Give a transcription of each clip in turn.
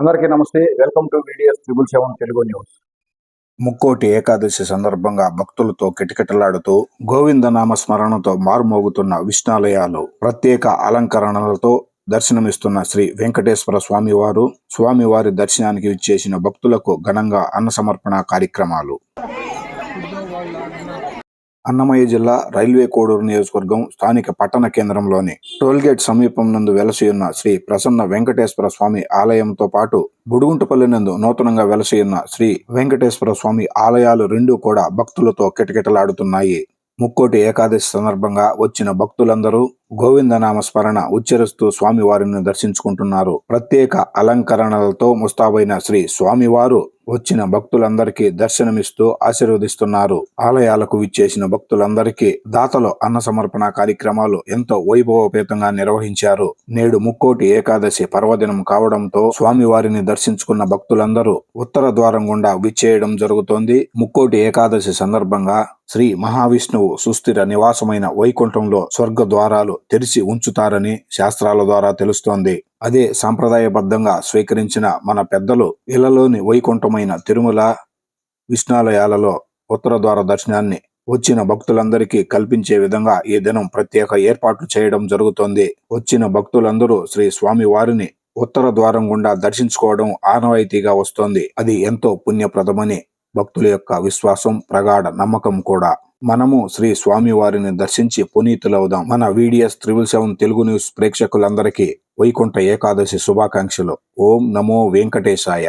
అందరికీ నమస్తే. Welcome to videos triple seven Telugu news Mukkoti Ekadashi సందర్భంగా భక్తులతో కిటకిటలాడుతూ గోవింద నామ స్మరణతో మారుమోగుతున్న విష్ణాలయాలు ప్రత్యేక అలంకరణలతో దర్శనమిస్తున్న శ్రీ వెంకటేశ్వర స్వామివారు స్వామివారి దర్శనానికి విచ్చేసిన భక్తులకు ఘనంగా అన్న సమర్పణ కార్యక్రమాలు. అన్నమయ్య జిల్లా రైల్వే కోడూరు నియోజకవర్గం స్థానిక పట్టణ కేంద్రంలోని టోల్గేట్ సమీపం నందు వెలసియున్న శ్రీ ప్రసన్న వెంకటేశ్వర స్వామి ఆలయంతో పాటు బుడుగుంటపల్లి నందు నూతనంగా వెలసియున్న శ్రీ వెంకటేశ్వర స్వామి ఆలయాలు రెండూ కూడా భక్తులతో కిటకిటలాడుతున్నాయి. ముక్కోటి ఏకాదశి సందర్భంగా వచ్చిన భక్తులందరూ గోవిందనామస్మరణ ఉచ్చరిస్తూ స్వామివారిని దర్శించుకుంటున్నారు. ప్రత్యేక అలంకరణలతో ముస్తాబైన శ్రీ స్వామివారు వచ్చిన భక్తులందరికీ దర్శనమిస్తూ ఆశీర్వదిస్తున్నారు. ఆలయాలకు విచ్చేసిన భక్తులందరికీ దాతలు అన్న సమర్పణ కార్యక్రమాలు ఎంతో వైభవపేతంగా నిర్వహించారు. నేడు ముక్కోటి ఏకాదశి పర్వదినం కావడంతో స్వామివారిని దర్శించుకున్న భక్తులందరూ ఉత్తర ద్వారం గుండా విచ్చేయడం జరుగుతోంది. ముక్కోటి ఏకాదశి సందర్భంగా శ్రీ మహావిష్ణువు సుస్థిర నివాసమైన వైకుంఠంలో స్వర్గ ద్వారాలు తెరిచి ఉంచుతారని శాస్త్రాల ద్వారా తెలుస్తోంది. అదే సాంప్రదాయబద్ధంగా స్వీకరించిన మన పెద్దలు ఇళ్ళలోని వైకుంఠమైన తిరుమల విష్ణాలయాలలో ఉత్తర ద్వార దర్శనాన్ని వచ్చిన భక్తులందరికీ కల్పించే విధంగా ఈ దినం ప్రత్యేక ఏర్పాట్లు చేయడం జరుగుతోంది. వచ్చిన భక్తులందరూ శ్రీ స్వామి వారిని ఉత్తర ద్వారం గుండా దర్శించుకోవడం ఆనవాయితీగా వస్తోంది. అది ఎంతో పుణ్యప్రదమని భక్తుల యొక్క విశ్వాసం ప్రగాఢ నమ్మకం కూడా. మనము శ్రీ స్వామి వారిని దర్శించి పునీతులవుదాం మన videos triple seven Telugu news ప్రేక్షకులందరికీ వైకుంఠ ఏకాదశి శుభాకాంక్షలు. ఓం నమో వెంకటేశాయ.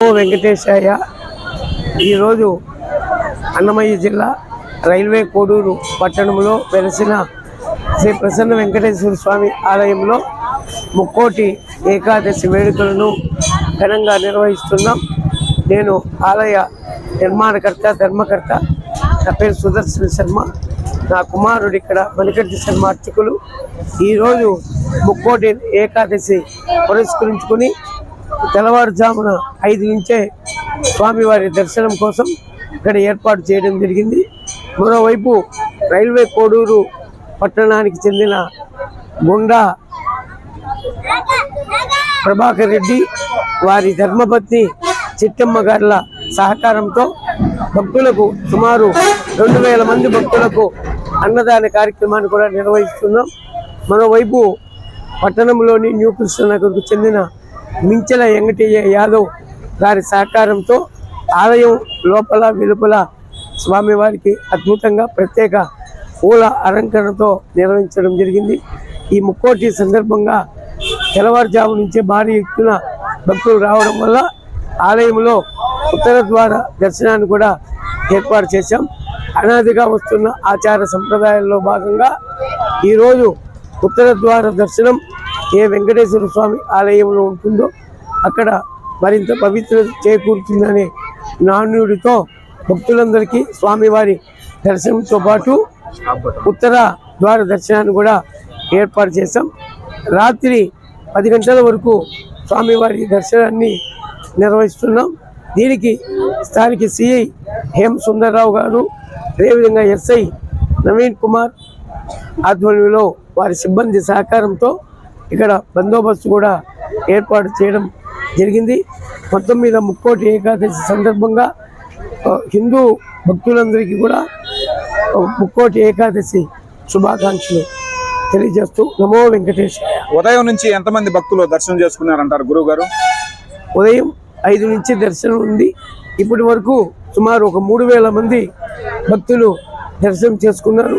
వెంకటేశాయ ఈరోజు అన్నమయ్య జిల్లా రైల్వే కోడూరు పట్టణంలో వెలసిన శ్రీ ప్రసన్న వెంకటేశ్వర స్వామి ఆలయంలో ముక్కోటి ఏకాదశి వేడుకలను ఘనంగా నిర్వహిస్తున్నాం. నేను ఆలయ నిర్మాణకర్త ధర్మకర్త. నా పేరు సుదర్శన్ శర్మ. నా కుమారుడు ఇక్కడ మణికంఠ శర్మ అర్చకులు. ఈరోజు ముక్కోటి ఏకాదశి పురస్కరించుకుని తెల్లవారుజామున ఐదు నుంచే స్వామివారి దర్శనం కోసం ఇక్కడ ఏర్పాటు చేయడం జరిగింది. మరోవైపు రైల్వే కోడూరు పట్టణానికి చెందిన గుండా ప్రభాకర్ రెడ్డి వారి ధర్మపత్ని చిట్టమ్మ గారుల సహకారంతో భక్తులకు సుమారు రెండు వేల మంది భక్తులకు అన్నదాన కార్యక్రమాన్ని కూడా నిర్వహిస్తున్నాం. మరోవైపు పట్టణంలోని న్యూ కృష్ణనగర్కు చెందిన మించెల వెంకటయ్య యాదవ్ గారి సహకారంతో ఆలయం లోపల వెలుపల స్వామివారికి అద్భుతంగా ప్రత్యేక పూల అలంకరణతో నిర్వహించడం జరిగింది. ఈ ముక్కోటి సందర్భంగా తెల్లవారుజాము నుంచే భారీ ఎత్తున భక్తులు రావడం వల్ల ఆలయంలో ఉత్తర ద్వార దర్శనాన్ని కూడా ఏర్పాటు చేశాం. అనాదిగా వస్తున్న ఆచార సంప్రదాయాల్లో భాగంగా ఈరోజు ఉత్తర ద్వార దర్శనం ఏ వెంకటేశ్వర స్వామి ఆలయంలో ఉంటుందో అక్కడ మరింత పవిత్రత చేకూరుతుందనే నాణ్యుడితో భక్తులందరికీ స్వామివారి దర్శనంతో పాటు ఉత్తర ద్వార దర్శనాన్ని కూడా ఏర్పాటు చేశాం. రాత్రి పది గంటల వరకు స్వామివారి దర్శనాన్ని నిర్వహిస్తున్నాం. దీనికి స్థానిక సిఐ హేమ సుందర్రావు గారు అదేవిధంగా ఎస్ఐ నవీన్ కుమార్ ఆధ్వర్యంలో వారి సిబ్బంది సహకారంతో ఇక్కడ బందోబస్తు కూడా ఏర్పాటు చేయడం జరిగింది. మొత్తం మీద ముక్కోటి ఏకాదశి సందర్భంగా హిందూ భక్తులందరికీ కూడా ముక్కోటి ఏకాదశి శుభాకాంక్షలు తెలియజేస్తూ నమో వెంకటేశ్వర ఉదయం నుంచి ఎంతమంది భక్తులు దర్శనం చేసుకున్నారంటారు గురువు గారు ఉదయం ఐదు నుంచి దర్శనం ఉంది. ఇప్పటి వరకు సుమారు ఒక మూడు వేల మంది భక్తులు దర్శనం చేసుకున్నారు.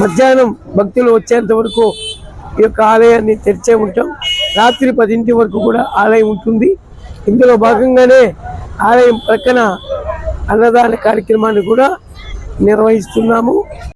మధ్యాహ్నం భక్తులు వచ్చేంత వరకు ఈ యొక్క ఆలయాన్ని తెరిచే ఉంటాం. రాత్రి పదింటి వరకు కూడా ఆలయం ఉంటుంది. ఇందులో భాగంగానే ఆలయం ప్రక్కన అన్నదాన కార్యక్రమాన్ని కూడా నిర్వహిస్తున్నాము.